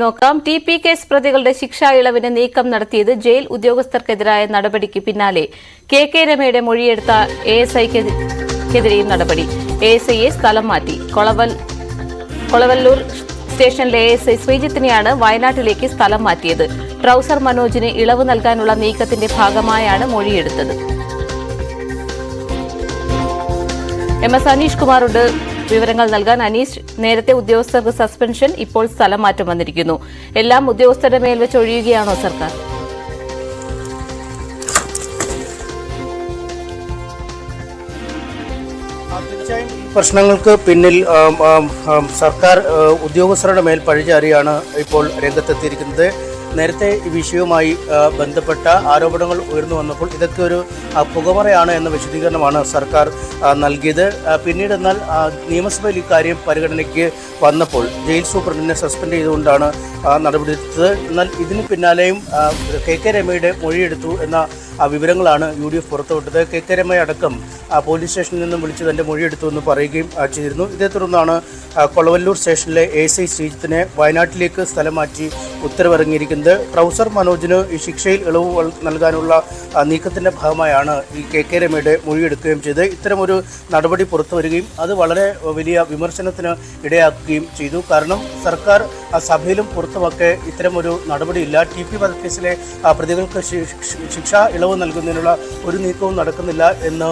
നോക്കാം. T P case പ്രതികളുടെ ശിക്ഷാ ഇളവിന് നീക്കം നടത്തിയത് ജയിൽ ഉദ്യോഗസ്ഥർക്കെതിരായ നടപടിക്ക് പിന്നാലെ. കെ കെ രമയുടെ മൊഴിയെടുത്ത എ എസ് ഐക്കെതിരെയും നടപടി. എ എസ് ഐയെ സ്ഥലം മാറ്റി. കൊളവൽ കൊളവല്ലൂർ സ്റ്റേഷനിലെ എ എസ് ഐ ശ്രീജിത്തിനെയാണ് വയനാട്ടിലേക്ക് സ്ഥലം മാറ്റിയത്. ട്രൌസർ മനോജിന് ഇളവ് നൽകാനുള്ള നീക്കത്തിന്റെ ഭാഗമായാണ് മൊഴിയെടുത്തത്. എം എസ് അനീഷ് കുമാറുണ്ട്. വിവരങ്ങൾ നൽകാൻ അനീഷ് നേരത്തെ ഉദ്യോഗസ്ഥർക്ക് സസ്പെൻഷൻ ഇപ്പോൾ സ്ഥലം മാറ്റം വന്നിരിക്കുന്നു. എല്ലാം ഉദ്യോഗസ്ഥരുടെ മേൽ വെച്ച് ഒഴിയുകയാണോ സർക്കാർ? പ്രശ്നങ്ങൾക്ക് പിന്നിൽ സർക്കാർ ഉദ്യോഗസ്ഥരുടെ മേൽ പഴിചാരിയാണ് ഇപ്പോൾ രംഗത്തെത്തിയിരിക്കുന്നത്. നേരത്തെ ഈ വിഷയവുമായി ബന്ധപ്പെട്ട ആരോപണങ്ങൾ ഉയർന്നു വന്നപ്പോൾ ഇതൊക്കെ ഒരു പുകമറയാണ് എന്ന വിശദീകരണമാണ് സർക്കാർ നൽകിയത്. പിന്നീട് എന്നാൽ നിയമസഭയിൽ ഇക്കാര്യം പരിഗണനയ്ക്ക് വന്നപ്പോൾ ജയിൽ സൂപ്രണ്ടിനെ സസ്പെൻഡ് ചെയ്തുകൊണ്ടാണ് നടപടി നടപടിയെടുത്തത്. എന്നാൽ ഇതിന് പിന്നാലെയും കെ കെ രമയുടെ മൊഴിയെടുത്തു എന്ന വിവരങ്ങളാണ് യു ഡി എഫ് പുറത്തുവിട്ടത്. കെ കെ രമ അടക്കം ആ, പോലീസ് സ്റ്റേഷനിൽ നിന്നും വിളിച്ച് തന്റെ മൊഴിയെടുത്തു എന്ന് പറയുകയും ചെയ്തിരുന്നു. ഇതേ തുടർന്നാണ് കൊളവല്ലൂർ സ്റ്റേഷനിലെ എ സി ശ്രീജിത്തിനെ വയനാട്ടിലേക്ക് സ്ഥലം മാറ്റി ഉത്തരവിറങ്ങിയിരിക്കുന്നത്. ട്രൗസർ മനോജിന് ഈ ശിക്ഷയിൽ ഇളവ് നൽകാനുള്ള നീക്കത്തിന്റെ ഭാഗമായാണ് ഈ കെ കെ രമയുടെ മൊഴിയെടുക്കുകയും ചെയ്ത് ഇത്തരമൊരു നടപടി പുറത്തു വരികയും അത് വളരെ വലിയ വിമർശനത്തിന് ഇടയാക്കുകയും ചെയ്തു. കാരണം സർക്കാർ സഭയിലും പുറത്തുമൊക്കെ ഇത്തരമൊരു നടപടിയില്ല ടി പി വധക്കേസിലെ പ്രതികൾക്ക് ശി- ശി- ഇളവ് നൽകുന്നതിനുള്ള ഒരു നീക്കവും നടക്കുന്നില്ല എന്ന്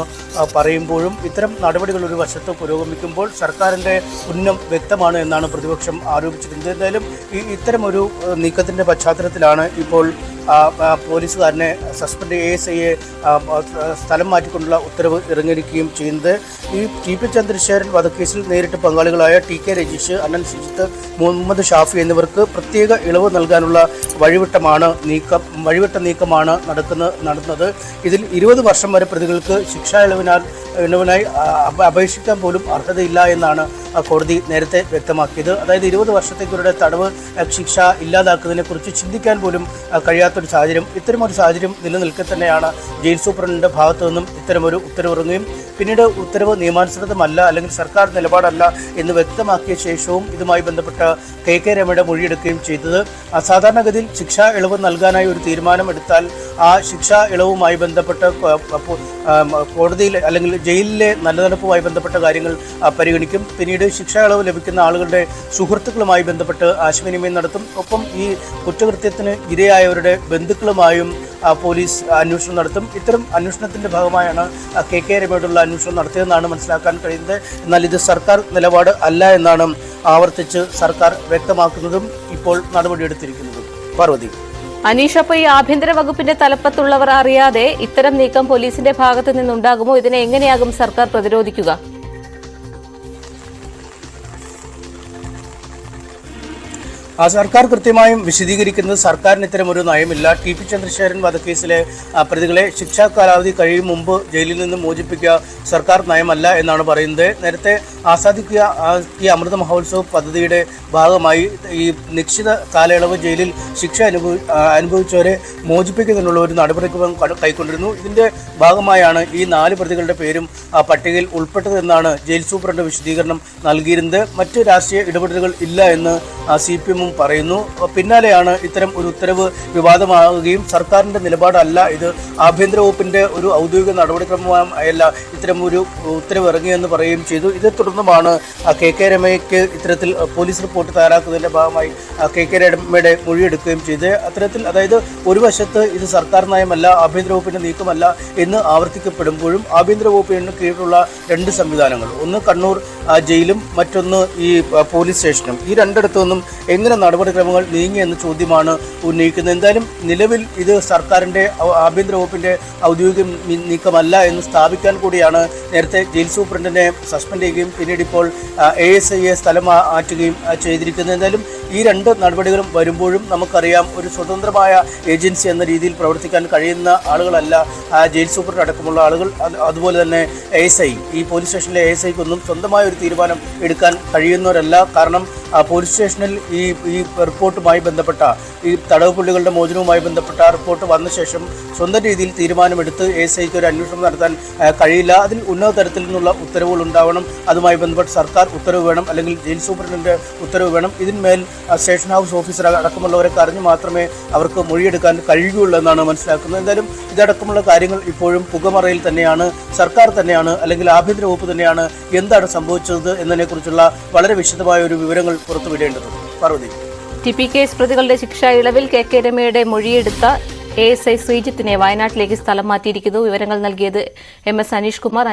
പറയുമ്പോഴും ഇത്തരം നടപടികൾ ഒരു വശത്ത് പുരോഗമിക്കുമ്പോൾ സർക്കാരിന്റെ ഉന്നം വ്യക്തമാണ് എന്നാണ് പ്രതിപക്ഷം ആരോപിച്ചിരുന്നത് എന്തായാലും ഈ ഇത്തരമൊരു ആ, നീക്കത്തിന്റെ പശ്ചാത്തലത്തിലാണ് ഇപ്പോൾ പോലീസുകാരനെ സസ്പെൻഡ് എ എസ് ഐയെ സ്ഥലം മാറ്റിക്കൊണ്ടുള്ള ഉത്തരവ് ഇറങ്ങിയിരിക്കുകയും ചെയ്യുന്നത്. ഈ ടി പി ചന്ദ്രശേഖരൻ വധക്കേസിൽ നേരിട്ട് പങ്കാളികളായ ടി കെ രജീഷ് അനൻ സുജിത്ത് മുഹമ്മദ് ഷാഫി എന്നിവർക്ക് പ്രത്യേക ഇളവ് നൽകാനുള്ള വഴിവിട്ടമാണ് നീക്കം വഴിവിട്ട നീക്കമാണ് നടക്കുന്ന നടന്നത്. ഇതിൽ ഇരുപത് വർഷം വരെ പ്രതികൾക്ക് ശിക്ഷാ ഇളവിനാൽ ഇളവിനായി അപേക്ഷിക്കാൻ പോലും അർഹതയില്ല എന്നാണ് കോടതി നേരത്തെ വ്യക്തമാക്കിയത്. അതായത് ഇരുപത് വർഷത്തേക്കുള്ള തടവ് ശിക്ഷ ഇല്ലാതാക്കുന്നതിനെ കുറിച്ച് ചിന്തിക്കാൻ പോലും ആ, കഴിയാത്തൊരു സാഹചര്യം ഇത്തരമൊരു സാഹചര്യം നിലനിൽക്കെ തന്നെയാണ് ജയിൽ സൂപ്രണ്ടിന്റെ ഭാഗത്തു നിന്നും ഇത്തരമൊരു ഉത്തരവിറങ്ങുകയും പിന്നീട് ഉത്തരവ് നിയമാനുസൃതമല്ല അല്ലെങ്കിൽ സർക്കാർ നിലപാടല്ല എന്ന് വ്യക്തമാക്കിയ ശേഷവും ഇതുമായി ബന്ധപ്പെട്ട കെ കെ രമയുടെ മൊഴിയെടുക്കുകയും ചെയ്തത്. അസാധാരണഗതിയിൽ സാധാരണഗതിയിൽ ശിക്ഷാ ഇളവ് നൽകാനായി ഒരു തീരുമാനം എടുത്താൽ ആ ശിക്ഷാ ഇളവുമായി ബന്ധപ്പെട്ട കോടതിയിൽ അല്ലെങ്കിൽ ജയിലിലെ നല്ല നടപ്പുമായി ബന്ധപ്പെട്ട കാര്യങ്ങൾ പരിഗണിക്കും. പിന്നീട് ശിക്ഷാ ഇളവ് ലഭിക്കുന്ന ആളുകളുടെ സുഹൃത്തുക്കളുമായി ബന്ധപ്പെട്ട് ആശയവിനിമയം നടത്തും. ഒപ്പം ഈ കുറ്റകൃത്യത്തിന് ഇരയായവരുടെ ബന്ധുക്കളുമായും പോലീസ് അന്വേഷണം നടത്തും. ഇത്തരം അന്വേഷണത്തിന്റെ ഭാഗമായാണ് കെ കെ രമയോടുള്ള അന്വേഷണം നടത്തിയതെന്നാണ് മനസ്സിലാക്കാൻ കഴിയുന്നത്. എന്നാൽ ഇത് സർക്കാർ നിലപാട് അല്ല എന്നാണ് ആവർത്തിച്ച് സർക്കാർ വ്യക്തമാക്കുന്നതും ഇപ്പോൾ നടപടിയെടുത്തിരിക്കുന്നതും. പാർവതി. അനീഷ് അപ്പൊ ഈ ആഭ്യന്തര വകുപ്പിന്റെ തലപ്പത്തുള്ളവർ അറിയാതെ ഇത്തരം നീക്കം പോലീസിന്റെ ഭാഗത്ത് നിന്നുണ്ടാകുമോ? ഇതിനെ എങ്ങനെയാകും സർക്കാർ പ്രതിരോധിക്കുക? ആ സർക്കാർ കൃത്യമായും വിശദീകരിക്കുന്നത് സർക്കാരിന് ഇത്തരം ഒരു നയമില്ല. ടി പി ചന്ദ്രശേഖരൻ വധക്കേസിലെ പ്രതികളെ ശിക്ഷാ കാലാവധി കഴിയും മുമ്പ് ജയിലിൽ നിന്ന് മോചിപ്പിക്കുക സർക്കാർ നയമല്ല എന്നാണ് പറയുന്നത്. നേരത്തെ ആസാദിക്കുക ഈ അമൃത മഹോത്സവ പദ്ധതിയുടെ ഭാഗമായി ഈ നിശ്ചിത കാലയളവ് ജയിലിൽ ശിക്ഷ അനുഭവി അനുഭവിച്ചവരെ മോചിപ്പിക്കുന്നതിനുള്ള ഒരു നടപടിക്രമം കൈക്കൊണ്ടിരുന്നു. ഇതിന്റെ ഭാഗമായാണ് ഈ നാല് പ്രതികളുടെ പേരും ആ പട്ടികയിൽ ഉൾപ്പെട്ടതെന്നാണ് ജയിൽ സൂപ്രണ്ട് വിശദീകരണം നൽകിയിരുന്നത്. മറ്റ് രാഷ്ട്രീയ ഇടപെടലുകൾ ഇല്ല എന്ന് സി പി എമ്മും പറയുന്നു. പിന്നാലെയാണ് ഇത്തരം ഒരു ഉത്തരവ് വിവാദമാകുകയും സർക്കാരിന്റെ നിലപാടല്ല ഇത്. ആഭ്യന്തര വകുപ്പിന്റെ ഒരു ഔദ്യോഗിക നടപടിക്രമമായല്ല ഇത്തരം ഒരു ഉത്തരവ് ഇറങ്ങിയെന്ന് പറയുകയും ചെയ്തു. ഇതേ തുടർന്നുമാണ് കെ കെ രമയ്ക്ക് ഇത്തരത്തിൽ പോലീസ് റിപ്പോർട്ട് തയ്യാറാക്കുന്നതിന്റെ ഭാഗമായി കെ കെ രമയുടെ മൊഴിയെടുക്കുകയും ചെയ്ത് അത്തരത്തിൽ അതായത് ഒരു വശത്ത് ഇത് സർക്കാർ നയമല്ല ആഭ്യന്തര വകുപ്പിന്റെ നീക്കമല്ല എന്ന് ആവർത്തിക്കപ്പെടുമ്പോഴും ആഭ്യന്തര വകുപ്പിന് കീഴിലുള്ള രണ്ട് സംവിധാനങ്ങൾ ഒന്ന് കണ്ണൂർ ജയിലും മറ്റൊന്ന് ഈ പോലീസ് സ്റ്റേഷനും. ഈ രണ്ടിടത്തു നിന്നും എങ്ങനെ നടപടിക്രമങ്ങൾ നീങ്ങിയെന്ന ചോദ്യമാണ് ഉന്നയിക്കുന്നത്. എന്തായാലും നിലവിൽ ഇത് സർക്കാരിന്റെ ഔ- ആഭ്യന്തര വകുപ്പിന്റെ ഔദ്യോഗിക നീക്കമല്ല എന്ന് സ്ഥാപിക്കാൻ കൂടിയാണ് നേരത്തെ ജയിൽ സൂപ്രണ്ടിനെ സസ്പെൻഡ് ചെയ്യുകയും പിന്നീട് ഇപ്പോൾ എ എസ് ഐയെ സ്ഥലം മാറ്റുകയും ചെയ്തിരിക്കുന്നത്. എന്തായാലും ഈ രണ്ട് നടപടികളും വരുമ്പോഴും നമുക്കറിയാം ഒരു സ്വതന്ത്രമായ ഏജൻസി എന്ന രീതിയിൽ പ്രവർത്തിക്കാൻ കഴിയുന്ന ആളുകളല്ല ജയിൽ സൂപ്രണ്ട് അടക്കമുള്ള ആളുകൾ. അതുപോലെ തന്നെ എ എസ് ഐ ഈ പോലീസ് സ്റ്റേഷനിലെ എ എസ് ഐക്കൊന്നും സ്വന്തമായ ഒരു തീരുമാനം എടുക്കാൻ കഴിയുന്നവരല്ല. കാരണം പോലീസ് സ്റ്റേഷനിൽ ഈ ഈ റിപ്പോർട്ടുമായി ബന്ധപ്പെട്ട ഈ തടവ് പുള്ളികളുടെ മോചനവുമായി ബന്ധപ്പെട്ട റിപ്പോർട്ട് വന്ന ശേഷം സ്വന്തം രീതിയിൽ തീരുമാനമെടുത്ത് എസ് ഐക്ക് ഒരു അന്വേഷണം നടത്താൻ കഴിയില്ല. അതിൽ ഉന്നത തരത്തിൽ നിന്നുള്ള ഉത്തരവുകൾ ഉണ്ടാവണം. അതുമായി ബന്ധപ്പെട്ട് സർക്കാർ ഉത്തരവ് വേണം അല്ലെങ്കിൽ ജയിൽ സൂപ്രണ്ടിന്റെ ഉത്തരവ് വേണം. ഇതിന്മേൽ സ്റ്റേഷൻ ഹൗസ് ഓഫീസർ അടക്കമുള്ളവരൊക്കെ അറിഞ്ഞ് മാത്രമേ അവർക്ക് മൊഴിയെടുക്കാൻ കഴിയുകയുള്ളൂ എന്നാണ് മനസ്സിലാക്കുന്നത്. എന്തായാലും ഇതടക്കമുള്ള കാര്യങ്ങൾ ഇപ്പോഴും പുകമറയിൽ തന്നെയാണ്. സർക്കാർ തന്നെയാണ് അല്ലെങ്കിൽ ആഭ്യന്തര വകുപ്പ് തന്നെയാണ് എന്താണ് സംഭവിച്ചത് എന്നതിനെക്കുറിച്ചുള്ള വളരെ വിശദമായ ഒരു വിവരങ്ങൾ പുറത്തുവിടേണ്ടതുണ്ട് പാർവതി. ടി പി കേസ് പ്രതികളുടെ ശിക്ഷാ ഇളവിൽ കെ കെ രമയുടെ മൊഴിയെടുത്ത എ എസ് ഐ ശ്രീജിത്തിനെ വയനാട്ടിലേക്ക് സ്ഥലം മാറ്റിയിരിക്കുന്നു. വിവരങ്ങൾ നൽകിയത് എം എസ് അനീഷ് കുമാർ.